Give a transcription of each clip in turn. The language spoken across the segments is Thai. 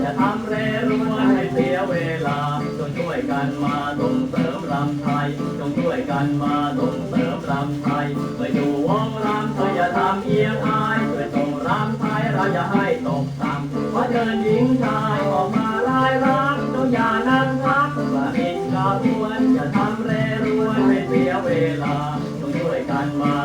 อย่าทำเรรวนให้เสียเวลาจงช่วยกันมาส่งเสริมรำไทยจงช่วยกันมาส่งเสริมรำไทยเมื่ออยู่วงรำก็อย่าทำเอียงอายเพื่อส่งรำไทยเราอย่าให้ตกต่ำขอเชิญหญิงชายออกมาลายรักจงอย่านั่งพักว่าผิดกับวรอย่าทำเรรวนให้เสียเวลาจงช่วยกันมา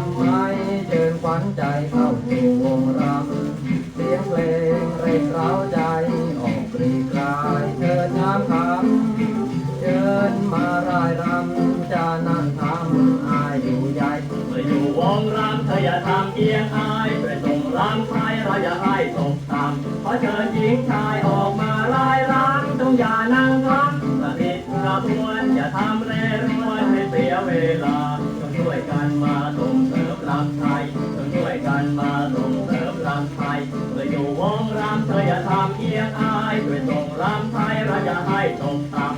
ำไมเชิญขวัญใจเข้าสู่วงรำเสียงเพลงเร่งเร้าใจออกปรีกรายเชิญงามคำเชิญมารายรำจะนั่งทำอายอยู่ใหญ่เมื่ออยู่วงรำเธออย่าทำเอียงอายเพื่อส่งรำไทยเราอย่าให้ตกต่ำขอเชิญหญิงชายออกมาลายรักจงอย่านั่งพักสนิทกระบวนอย่าทำเรรวนให้เสียเวลา มาส่งเสริมรักไทยจงช่วยกันมาส่งเสริมรักไทยเมื่ออยู่วงรำเธออย่าทำเอียงอายเพื่อส่งรำไทยเราจะให้ตกต่ำ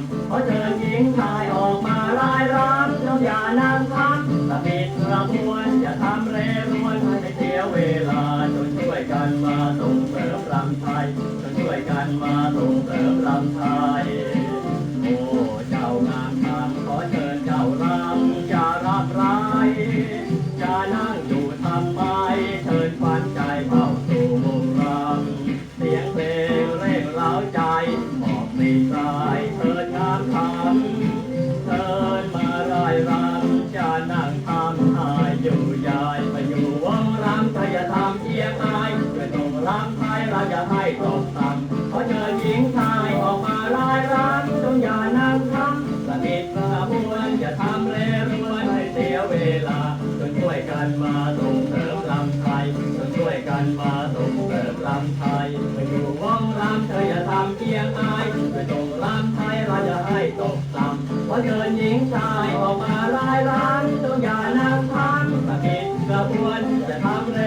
เราอย่าให้ตกต่ำขอเชิญหญิงชายออกมาร่ายรำจงอย่านั่งทำสนิทกระบวนอย่าทำเรรวนให้เสียเวลาจงช่วยกันมาส่งเสริมรำไทยจงช่วยกันมาส่งเสริมรำไทยไปอยู่วงรำเธออย่าทำเอียงอายเพื่อต้องรำไทยเราอย่าให้ตกต่ำขอเชิญหญิงชายออกมาลายล้านจงอย่านั่งพักสะกิดกระบวนจะทำเร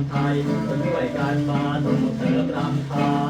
ำไทยจะช่วยกันมาส่งเสริมรำไทย